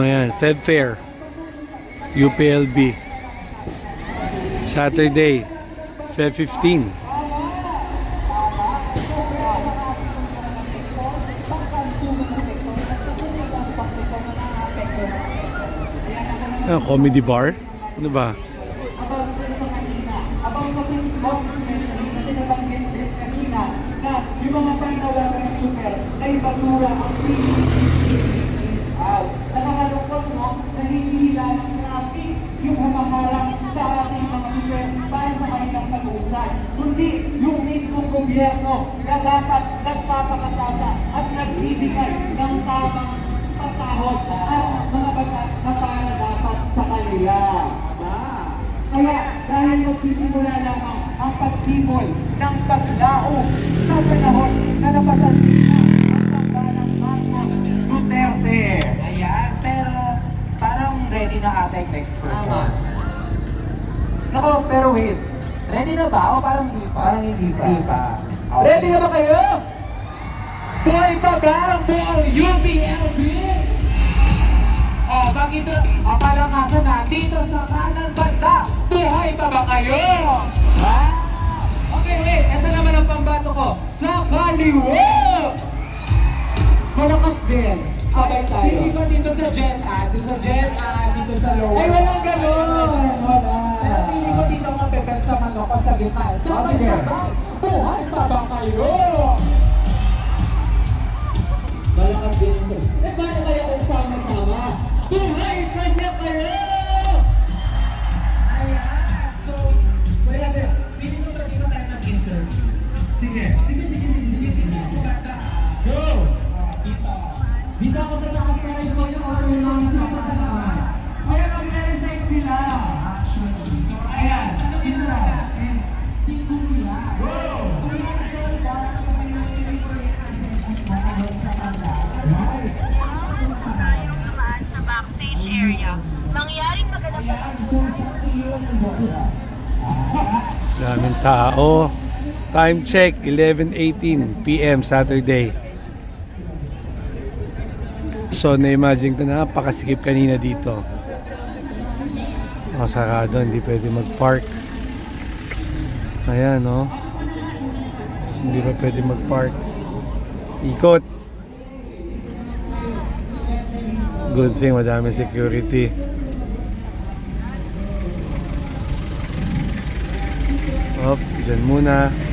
Ayan, Feb Fair. UPLB. Saturday, Feb 15. Ah, comedy bar? Ano ba? Yung mga pangawa ng super ay basura ang Philippines out. Mo na hindi lang traffic yung humaharang sa ating mga super para sa kanilang pag-uusad, kundi yung mismong gobyerno na dapat nagpapakasasa at nagbibigay ng tamang pasahod at mga batas na para dapat sa kanila. Kaya dahil magsisimula lamang ang pagsimol ng paglaong sa panahon parang ready na ata yung next person. Nako, pero wait. Ready na ba? O parang hindi pa? Parang hindi pa. Hindi pa. Okay. Ready na ba kayo? Boy pa ba ang buong UPLB? O, pag ito, ang palakasan na dito sa kanan banda, buhay pa ba kayo? Malakas din. Sabay tayo. Ko dito sa Gen A, dito sa Gen A, dito sa lower. Ay, walang ganun. Wala. Pero pili ko dito mabebet sa manok ko sa gitna. Oh, Sa sige. gitna, buhay pa ba kayo? Dito ako sa taas para yung ako yung mga nakakasama. Kaya mag-resign sila. Actually. So, ayan. Sino na? And si Kuya. Go! Kuya, kami sa dumaan sa backstage area. Mangyaring sa ang buhay. Daming tao. Time check, 11.18 p.m. Saturday. So, na-imagine ko na, napakasikip kanina dito. O, sarado, hindi pwede mag-park. Ayan, no? Hindi pa pwede mag-park. Ikot. Good thing, madami security. Op, dyan muna.